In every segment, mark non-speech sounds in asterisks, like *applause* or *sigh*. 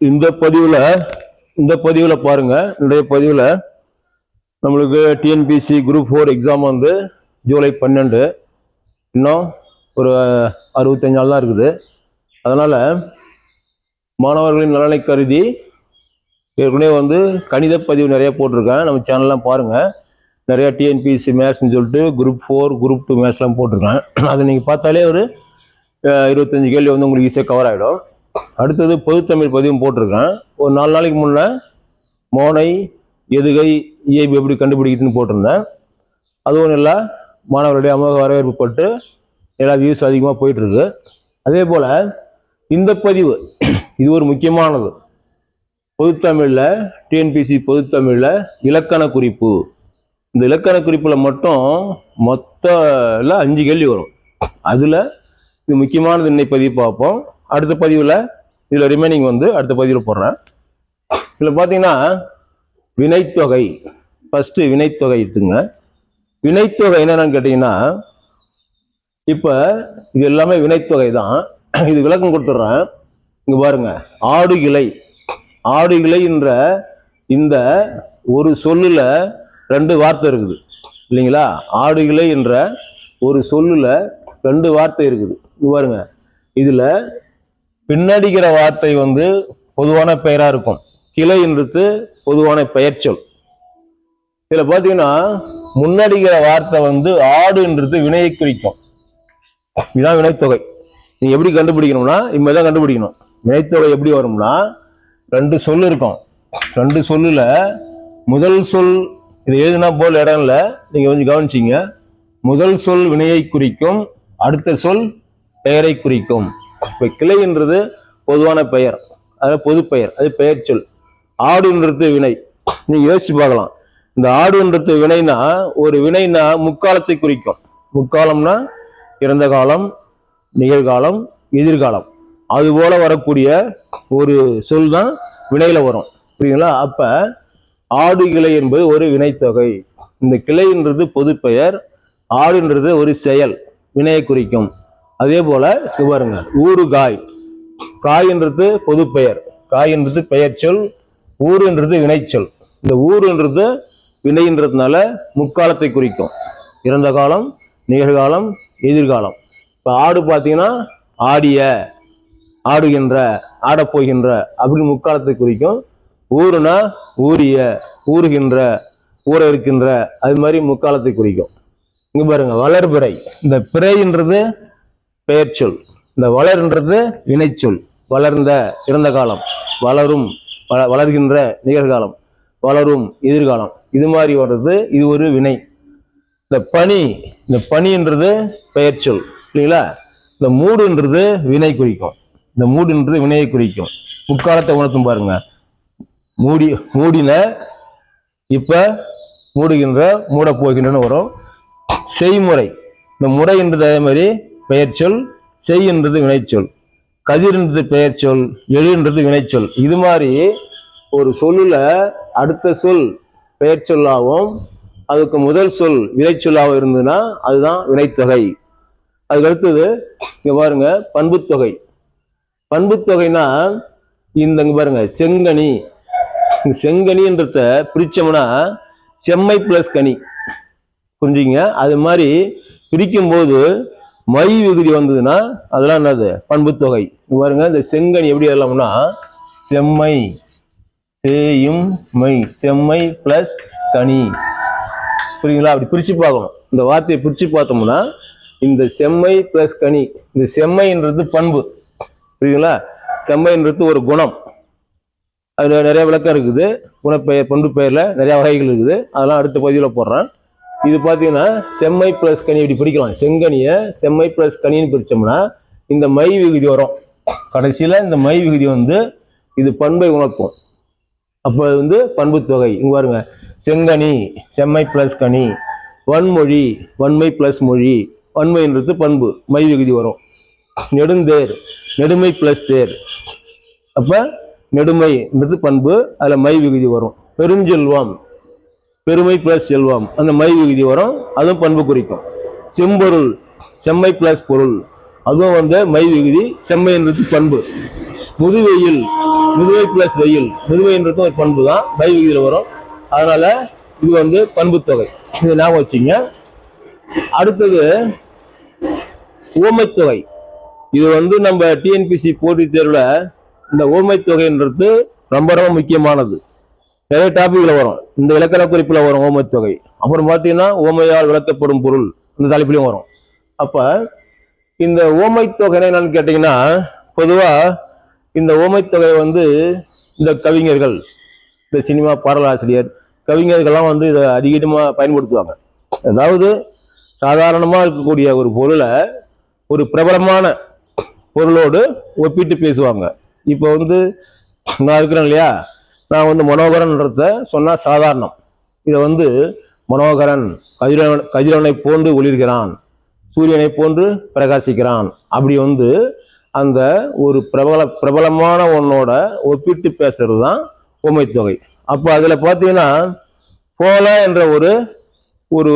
இந்த பதிவில் இந்த பதிவில் பாருங்கள் என்னுடைய பதிவில் நம்மளுக்கு டிஎன்பிசி குரூப் ஃபோர் எக்ஸாம் வந்து ஜூலை பன்னெண்டு. இன்னும் ஒரு அறுபத்தஞ்சு நாள் தான் இருக்குது. அதனால் மாணவர்களின் நலனை கருதி ஏற்கனவே வந்து கணித பதிவு நிறைய போட்டிருக்கேன். நம்ம சேனல்லாம் பாருங்கள் நிறையா டிஎன்பிசி மேத்ஸ்னு சொல்லிட்டு குரூப் ஃபோர் குரூப் டூ மேத்ஸ்லாம் போட்டிருக்கேன். *clears throat* அதை நீங்கள் பார்த்தாலே ஒரு இருபத்தஞ்சி இருபத்தஞ்சு கேள்வி வந்து உங்களுக்கு ஈஸியாக கவர் ஆகிடும் அடுத்தது பொதுத்தமிழ் பதிவும் போட்டிருக்கேன். ஒரு நாலு நாளைக்கு முன்னே மோனை எதுகை இயல்பு எப்படி கண்டுபிடிக்குதுன்னு போட்டிருந்தேன். அது ஒன்றும் இல்லை மாணவர்களுடைய அமோக வரவேற்பு பட்டு எல்லா வியூஸ் அதிகமாக போயிட்டுருக்கு. அதே போல் இந்த பதிவு இது ஒரு முக்கியமானது. பொதுத்தமிழில் டிஎன்பிசி பொதுத்தமிழில் இலக்கண குறிப்பு. இந்த இலக்கண குறிப்பில் மட்டும் மொத்தம் அஞ்சு கேள்வி வரும். அதில் இது முக்கியமானது இன்னைக்கு பதிவு பார்ப்போம். அடுத்த பதிவில் இதில் ரிமைனிங் வந்து அடுத்த பதிவில் போடுறேன். இதில் பார்த்தீங்கன்னா வினைத்தொகை. ஃபஸ்ட்டு வினைத்தொகை எடுத்துங்க. வினைத்தொகை என்னென்னு கேட்டிங்கன்னா இப்போ இது எல்லாமே வினைத்தொகை தான். இது விளக்கம் கொடுத்துட்றேன். இங்கே பாருங்க. ஆடுகிளை இலைன்ற இந்த ஒரு சொல்லில் ரெண்டு வார்த்தை இருக்குது. இல்லைங்களா? ஆடுகிளை என்ற ஒரு சொல்லில் ரெண்டு வார்த்தை இருக்குது. இங்கே பாருங்க. இதில் பின்னடிக்கிற வார்த்தை வந்து பொதுவான பெயரா இருக்கும். கிளைன்றது பொதுவான பெயர் சொல். இதுல பாத்தீங்கன்னா முன்னடிக்கிற வார்த்தை வந்து ஆடுன்றது வினையை குறிக்கும். இதுதான் வினைத்தொகை. நீ எப்படி கண்டுபிடிக்கணும்னா இனிமேதான் கண்டுபிடிக்கணும். வினைத்தொகை எப்படி வரும்னா ரெண்டு சொல் இருக்கும். ரெண்டு சொல்லுல முதல் சொல் இது எழுதினா போல் இடம் இல்லை. நீங்க கொஞ்சம் கவனிச்சிங்க. முதல் சொல் வினையை குறிக்கும் அடுத்த சொல் பெயரை குறிக்கும். இப்போ கிளைன்றது பொதுவான பெயர். அதாவது பொது பெயர். அது பெயர் சொல். ஆடுன்றது வினை. நீ யோசிச்சு பார்க்கலாம். இந்த ஆடுன்றது வினைனா ஒரு வினைனா முக்காலத்தை குறிக்கும். முக்காலம்னா இறந்த காலம் நிகழ்காலம் எதிர்காலம். அதுபோல வரக்கூடிய ஒரு சொல் தான் வினையில வரும். புரியுங்களா அப்ப ஆடு கிளை என்பது ஒரு வினைத்தொகை. இந்த கிளைன்றது பொது பெயர். ஆடுன்றது ஒரு செயல். வினையை குறிக்கும். அதே போல இங்க பாருங்க ஊறுகாய் காய்ன்றது பொது பெயர் காய்ன்றது பெயர் சொல் ஊருன்றது வினைச்சொல் இந்த ஊருன்றது வினைன்றதுனால முக்காலத்தை குறிக்கும். இறந்த காலம் நிகழ்காலம் எதிர்காலம். இப்போ ஆடு பார்த்தீங்கன்னா ஆடிய ஆடுகின்ற ஆடப்போகின்ற அப்படின்னு முக்காலத்தை குறிக்கும். ஊருனா ஊரிய ஊறுகின்ற ஊற இருக்கின்ற அது மாதிரி முக்காலத்தை குறிக்கும். இங்கே பாருங்க வளர்பிறை. இந்த பிறைன்றது பெயர்ச்சொல். இந்த வளர்ன்றது வினைச்சொல் வளர்ந்த இறந்த காலம். வளரும் வள- வளர்கின்ற நிகழ்காலம். வளரும் எதிர்காலம். இது மாதிரி வர்றது இது ஒரு வினை. இந்த பனி இந்த பனின்றது பெயர்ச்சொல். இல்லைங்களா? இந்த மூடுன்றது வினை குறிக்கும். இந்த மூடுன்றது வினையை குறிக்கும். முக்காலத்தை உணர்த்தும் பாருங்க. மூடி மூடின இப்ப மூடுகின்ற மூட வரும். செய்முறை. இந்த முறைன்றது அதே மாதிரி பெயர் சொல் செய்ன்றது வினைச்சொல். கதிர்ன்றது பெயர் சொல் எழுன்றது வினைச்சொல். இது மாதிரி ஒரு சொல்லில் அடுத்த சொல் பெயர் சொல்லாகவும் அதுக்கு முதல் சொல் வினைச்சொல்லாகவும் இருந்ததுன்னா அதுதான் வினைத்தொகை. அதுக்கு அடுத்தது இங்க பாருங்க பண்புத்தொகை. பண்புத்தொகைனா இந்த இங்கே பாருங்க செங்கனி. செங்கனின்றத பிரித்தோம்னா செம்மை பிளஸ் கனி. புரிஞ்சுங்க அது மாதிரி பிரிக்கும்போது மை விகுதி வந்ததுன்னா அதெல்லாம் என்னது? பண்புத்தொகை. தொகை பாருங்க இந்த செங்கனி எப்படி எழுதலாம்னா செம்மை சேயும் மை. செம்மை பிளஸ் கனி புரியுங்களா அப்படி பிரிச்சு பார்க்கணும். இந்த வார்த்தையை பிரிச்சு பார்த்தோம்னா இந்த செம்மை பிளஸ் கனி இந்த செம்மைன்றது பண்பு. புரியுங்களா செம்மைன்றது ஒரு குணம். அதில் நிறைய விளக்கம் இருக்குது. குணப்பெயர் பண்பு பெயரில் நிறையா வகைகள் இருக்குது. அதெல்லாம் அடுத்த பதிவில் போடுறேன். இது பார்த்தீங்கன்னா செம்மை ப்ளஸ் கனி இப்படி பிடிக்கலாம். செங்கனியை செம்மை ப்ளஸ் கனின்னு பிடிச்சோம்னா இந்த மை விகுதி வரும். கடைசியில் இந்த மை விகுதி வந்து இது பண்பை உணர்த்தும். அப்போ அது வந்து பண்பு தொகை. இங்கே பாருங்க. செங்கனி செம்மை ப்ளஸ் கனி. வன்மொழி வன்மை ப்ளஸ் மொழி. வன்மைன்றது பண்பு. மை விகுதி வரும். நெடுந்தேர் நெடுமை ப்ளஸ் தேர். அப்போ நெடுமைன்றது பண்பு. அதில் மை விகுதி வரும். பெருஞ்செல்வம். பெருமை பிளஸ் செல்வம். அந்த மை விகுதி வரும். அதுவும் பண்பு குறிக்கும். செம்பொருள் செம்மை பிளஸ் பொருள். அதுவும் வந்து மை விகுதி செம்மைன்றது பண்பு. முதுவெயில் முதுவை பிளஸ் வெயில். முதுவைன்றது ஒரு பண்பு தான். மை விகுதியில் வரும். அதனால இது வந்து பண்பு தொகை. இது ஞாபகம் வச்சுங்க. அடுத்தது ஊமைத்தொகை இது வந்து நம்ம டிஎன்பிசி போட்டித் தேர்வில் இந்த ஓமைத்தொகைன்றது ரொம்ப ரொம்ப முக்கியமானது. நிறைய டாபிக்ல வரும். இந்த இலக்கண குறிப்பில் வரும் ஊமைத்தொகை அப்புறம் பார்த்தீங்கன்னா ஓமையால் விளக்கப்படும் பொருள் இந்த தலைப்பிலையும் வரும். அப்போ இந்த ஓமை தொகை என்னன்னு கேட்டிங்கன்னா பொதுவாக இந்த ஓமைத்தொகை வந்து இந்த கவிஞர்கள் இந்த சினிமா பாடலாசிரியர் கவிஞர்கள்லாம் வந்து இதை அதிகமாக பயன்படுத்துவாங்க. அதாவது சாதாரணமாக இருக்கக்கூடிய ஒரு பொருளை ஒரு பிரபலமான பொருளோடு ஒப்பிட்டு பேசுவாங்க. இப்போ வந்து நான் இருக்கிறேன் இல்லையா? நான் வந்து மனோகரன்றத சொன்னால் சாதாரணம். இதை வந்து மனோகரன் கதிரவன் கதிரவனை போன்று ஒளிர்கிறான். சூரியனை போன்று பிரகாசிக்கிறான். அப்படி வந்து அந்த ஒரு பிரபல பிரபலமான ஒன்னோட ஒப்பிட்டு பேசுறது தான் உமைத்தொகை அப்போ அதில் பார்த்தீங்கன்னா போல என்ற ஒரு ஒரு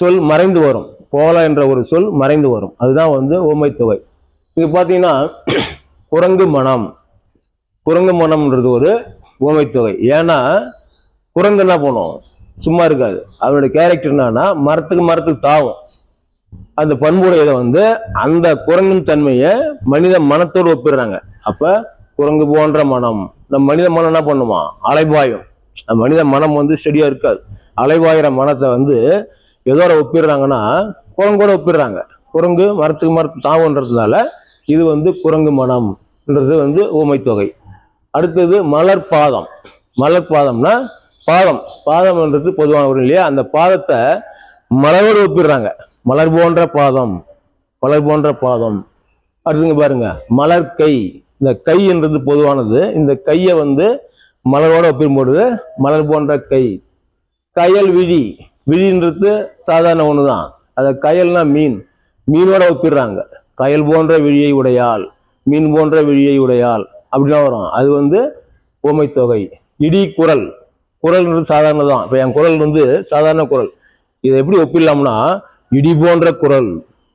சொல் மறைந்து வரும். போல என்ற ஒரு சொல் மறைந்து வரும். அதுதான் வந்து உமைத்தொகை இது பார்த்தீங்கன்னா குரங்கு மனம். குரங்கு மனம்ன்றது ஒரு உமைத்தொகை ஏன்னா குரங்கு என்ன பண்ணும் சும்மா இருக்காது. அதனுடைய கேரக்டர் என்னன்னா மரத்துக்கு மரத்துக்கு தாவும். அந்த பண்புடையதை வந்து அந்த குரங்கின் தன்மையை மனித மனத்தோடு ஒப்பிடுறாங்க. அப்ப குரங்கு போன்ற மனம். நம்ம மனித மனம் என்ன பண்ணுமா? அலைபாயும். நம்ம மனித மனம் வந்து செடியா இருக்காது. அலைபாயிற மனத்தை வந்து எதோட ஒப்பிடுறாங்கன்னா குரங்கோட ஒப்பிடுறாங்க. குரங்கு மரத்துக்கு மரத்து தாவுன்றதுனால இது வந்து குரங்கு மனம்ன்றது வந்து ஊமைத்தொகை அடுத்தது மலர் பாதம். மலர் பாதம்னா பாதம். பாதம்ன்றது பொதுவான ஒரு இல்லையா? அந்த பாதத்தை மலரோடு ஒப்பிடுறாங்க. மலர் போன்ற பாதம். மலர் போன்ற பாதம். அடுத்துங்க பாருங்க. மலர் கை. இந்த கை என்றது பொதுவானது. இந்த கையை வந்து மலரோட ஒப்பிடும்பொழுது மலர் போன்ற கை. கயல் விழி. விழின்றது சாதாரண ஒன்று தான் அதை கயல்னா மீன். மீனோட ஒப்பிடுறாங்க. கயல் போன்ற விழியை உடையாள். மீன் போன்ற விழியை உடையாள். அப்படிலாம் வரும். அது வந்து ஓமைத்தொகை இடி குரல். குரல்ன்றது சாதாரண தான் இப்போ என் குரல் வந்து சாதாரண குரல். இதை எப்படி ஒப்பிடலாம்னா இடி போன்ற குரல்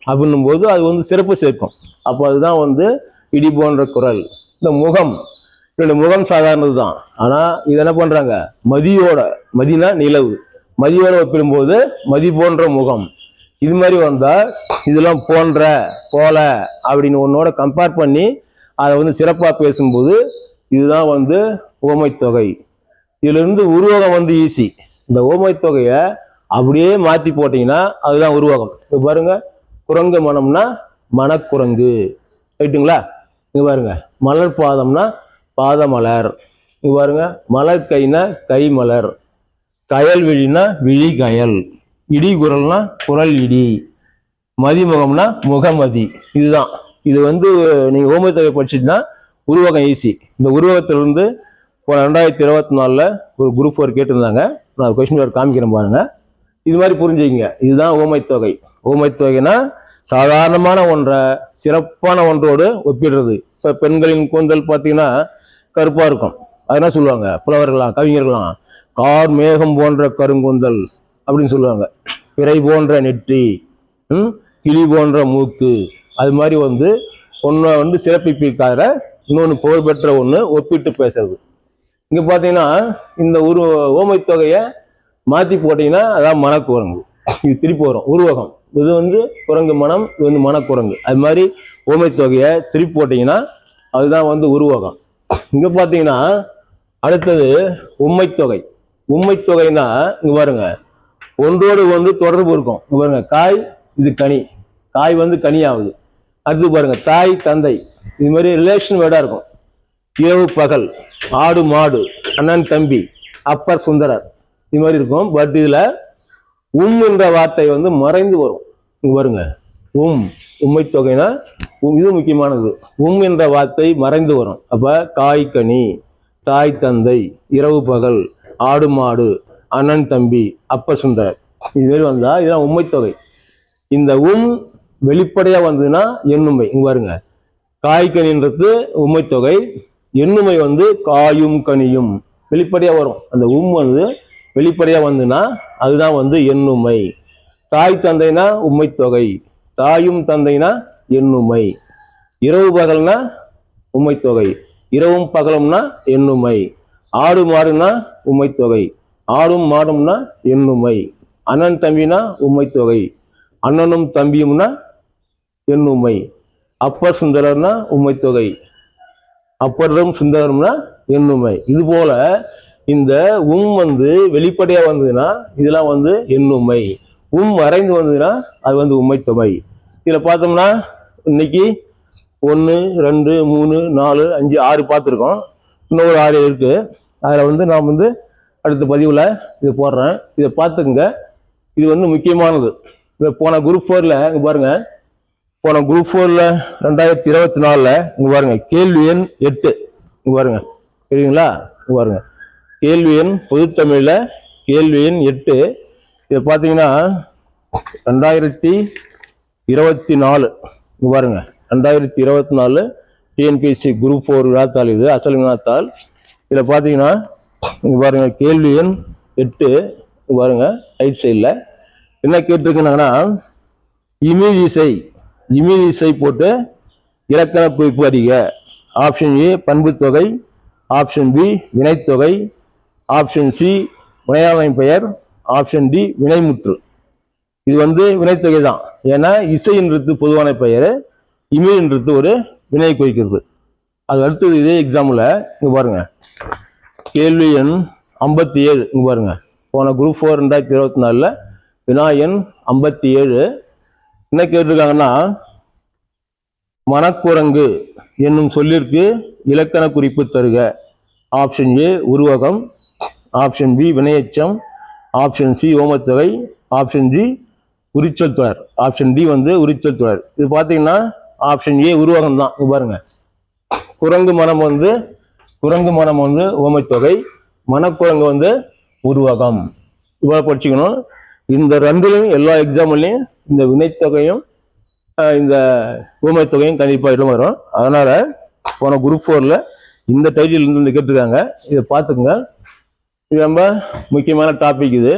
அப்படின்னும் போது அது வந்து சிறப்பு சேர்க்கும். அப்போ அதுதான் வந்து இடி போன்ற குரல். இந்த முகம். இந்த முகம் சாதாரணது தான் ஆனால் இது என்ன பண்ணுறாங்க மதியோட மதினா நிலவு. மதியோட ஒப்பிடும்போது மதி போன்ற முகம். இது மாதிரி வந்தால் இதெல்லாம் போன்ற போல அப்படின்னு ஒன்னோட கம்பேர் பண்ணி அதை வந்து சிறப்பாக பேசும்போது இதுதான் வந்து ஓமைத்தொகை இதுலேருந்து உருவகம் வந்து ஈஸி இந்த ஓமைத்தொகையை அப்படியே மாற்றி போட்டீங்கன்னா அதுதான் உருவகம். இப்போ பாருங்க குரங்கு மனம்னா மனக்குரங்கு ரைட்டுங்களா இங்கே பாருங்க மலர் பாதம்னா பாதமலர். இங்கே பாருங்க மலர் கைனா கை மலர் கயல் விழினா விழி கயல் இடி குரல்னா குரல் இடி. மதிமுகம்னா முகமதி. இதுதான். இது வந்து நீங்கள் ஓமை தொகை படிச்சிட்டுனா உருவகம் ஈஸி இந்த உருவகத்திலிருந்து போன ரெண்டாயிரத்தி இருபத்தி நாலில் ஒரு குரூப் ஃபோர் கேட்டிருந்தாங்க. நான் கொஸ்டின் பேர் காமிக்கிறேன் பாருங்கள் இது மாதிரி புரிஞ்சுக்கிங்க. இதுதான் ஊமைத்தொகை ஊமைத்தொகைனா சாதாரணமான ஒன்றை சிறப்பான ஒன்றோடு ஒப்பிடுறது. இப்போ பெண்களின் கூந்தல் பார்த்தீங்கன்னா கருப்பாக இருக்கும். அதெல்லாம் சொல்லுவாங்க? புலவர்களாம் கவிஞர்களாம். கார் மேகம் போன்ற கருங்கூந்தல் அப்படின்னு சொல்லுவாங்க. பிறை போன்ற நெற்றி கிளி போன்ற மூக்கு. அது மாதிரி வந்து ஒன்றை வந்து சிறப்பிப்பிக்காத இன்னொன்று புகழ்பெற்ற ஒன்று ஒப்பிட்டு பேசுறது. இங்கே பார்த்தீங்கன்னா இந்த உரு ஓமைத்தொகையை மாற்றி போட்டிங்கன்னா அதான் மனக்குரங்கு. இது திருப்பி வரும். உருவகம். இது வந்து குரங்கு மனம் இது வந்து மனக்குரங்கு. அது மாதிரி ஓமைத்தொகையை திருப்பி போட்டிங்கன்னா அதுதான் வந்து உருவகம். இங்கே பார்த்தீங்கன்னா அடுத்தது உண்மை தொகை உண்மை உம்மைத்தொகைனா இங்கே பாருங்க ஒன்றோடு ஒன்று தொடர்பு இருக்கும். இங்கே பாருங்க காய் இது கனி. காய் வந்து கனி ஆகுது அடுத்து பாருங்க தாய் தந்தை. இது மாதிரி ரிலேஷன் வேர்டாக இருக்கும். இரவு பகல் ஆடு மாடு அண்ணன் தம்பி அப்பர் சுந்தரர். இது மாதிரி இருக்கும். பட் இதுல உம் என்ற வார்த்தை வந்து மறைந்து வரும். இங்க பாருங்க. உம் உண்மை தொகைனா இது முக்கியமானது. உம் என்ற வார்த்தை மறைந்து வரும். அப்ப காய் கனி தாய் தந்தை இரவு பகல் ஆடு மாடு அண்ணன் தம்பி அப்ப சுந்தரர். இது மாதிரி வந்தா இதுதான் தொகை. இந்த உம் வெளிப்படையா வந்ததுன்னா எண்ணுமை. இங்க பாருங்க. காய்கனின்றது உண்மைத்தொகை எண்ணுமை வந்து காயும் கனியும். வெளிப்படையா வரும். அந்த உம் வந்து வெளிப்படையா வந்துன்னா அதுதான் வந்து எண்ணுமை. தாய் தந்தைனா உண்மைத்தொகை தாயும் தந்தைனா எண்ணுமை. இரவு பகல்னா உம்மைத்தொகை இரவும் பகலும்னா எண்ணுமை. ஆடு மாடுனா உம்மைத்தொகை ஆடும் மாடும்னா எண்ணுமை. அண்ணன் தம்பினா உண்மைத்தொகை அண்ணனும் தம்பியும்னா எண்ணுமை அப்பர் சுந்தரர்னா உம்மைத்தொகை அப்பரும் சுந்தரம்னா எண்ணுமை இது போல இந்த உம் வந்து வெளிப்படையா வந்ததுன்னா இதெல்லாம் வந்து எண்ணுமை உம் மறைந்து வந்ததுன்னா அது வந்து உம்மைத்தொகை இதில் பார்த்தோம்னா இன்னைக்கு ஒன்று ரெண்டு மூணு நாலு அஞ்சு ஆறு பார்த்துருக்கோம். இன்னொரு ஆறு இருக்கு. அதில் வந்து நான் வந்து அடுத்த பதிவில் இதை போடுறேன். இதை பார்த்துக்குங்க. இது வந்து முக்கியமானது. இப்போ போன குரூப் ஃபோரில் இங்கே பாருங்கள் போன குரூப் ஃபோரில் ரெண்டாயிரத்தி இருபத்தி நாலில் இங்கே பாருங்க கேள்வி எண் எட்டு. இங்கே பாருங்க சரிங்களா இங்கே பாருங்க. கேள்வி எண் பொதுத்தமிழில் கேள்வி எண் எட்டு. இதை பார்த்தீங்கன்னா ரெண்டாயிரத்தி இருபத்தி நாலு. இங்கே பாருங்க ரெண்டாயிரத்தி இருபத்தி நாலு டிஎன்பிஎஸ்சி குரூப் ஃபோர் வினாத்தாள் இது அசல் வினாத்தாள். இதில் பார்த்தீங்கன்னா இங்கே பாருங்க கேள்வி எண் எட்டு. பாருங்கள் பாருங்க ரைட் சைடில் என்ன கேட்டிருக்குனாங்கன்னா இமேஜ் இசை இசை போட்டு இலக்கண குறிப்பு அறிக ஆப்ஷன் ஏ பண்புத்தொகை ஆப்ஷன் பி வினைத்தொகை ஆப்ஷன் சி வினையாமை பெயர். ஆப்ஷன் டி வினைமுற்று. இது வந்து வினைத்தொகை தான். ஏன்னா இசைன்றது பொதுவான பெயர். இமேஜ்ன்றது ஒரு வினை குறிக்கிறது. அது அடுத்தது இதே எக்ஸாம்பிள் இங்கே பாருங்க. கேள்வி எண் ஐம்பத்தி ஏழு. இங்கே பாருங்க. போன குரூப் ஃபோர் ரெண்டாயிரத்தி இருபத்தி நாலில் வினா எண் ஐம்பத்தி ஏழு. என்ன கேட்டிருக்காங்கன்னா மனக்குரங்கு என்னும் சொல்லிற்கு இலக்கண குறிப்பு தருக. ஆப்ஷன் ஏ உருவகம். ஆப்ஷன் பி வினையச்சம். ஆப்ஷன் சி ஓமத்தொகை. ஆப்ஷன் ஜி உரிச்சொல் தொடர். ஆப்ஷன் டி வந்து உரிச்சொல் தொடர். இது பார்த்தீங்கன்னா ஆப்ஷன் ஏ உருவகம் தான். பாருங்க. குரங்கு மனம் வந்து குரங்கு மனம் வந்து ஓமைத்தொகை. மனக்குரங்கு வந்து உருவகம். இவ்வளோ படிச்சுக்கணும். இந்த ரெண்டுலையும் எல்லா எக்ஸாம்லையும் இந்த வினைத்தொகையும் இந்த ஊமைத்தொகையும் கண்டிப்பாக இடம் வரும். அதனால் போன குரூப் ஃபோரில் இந்த டைட்டில் இருந்து கேட்டிருக்காங்க. இதை பார்த்துக்குங்க. இது ரொம்ப முக்கியமான டாபிக் இது.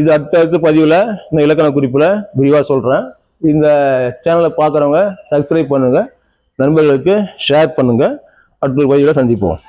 இது அடுத்தடுத்த பதிவில் இந்த இலக்கண குறிப்பில் விரிவாக சொல்கிறேன் இந்த சேனலை பார்க்குறவங்க சப்ஸ்கிரைப் பண்ணுங்கள் நண்பர்களுக்கு ஷேர் பண்ணுங்கள் அடுத்த பதிவில் சந்திப்போம்.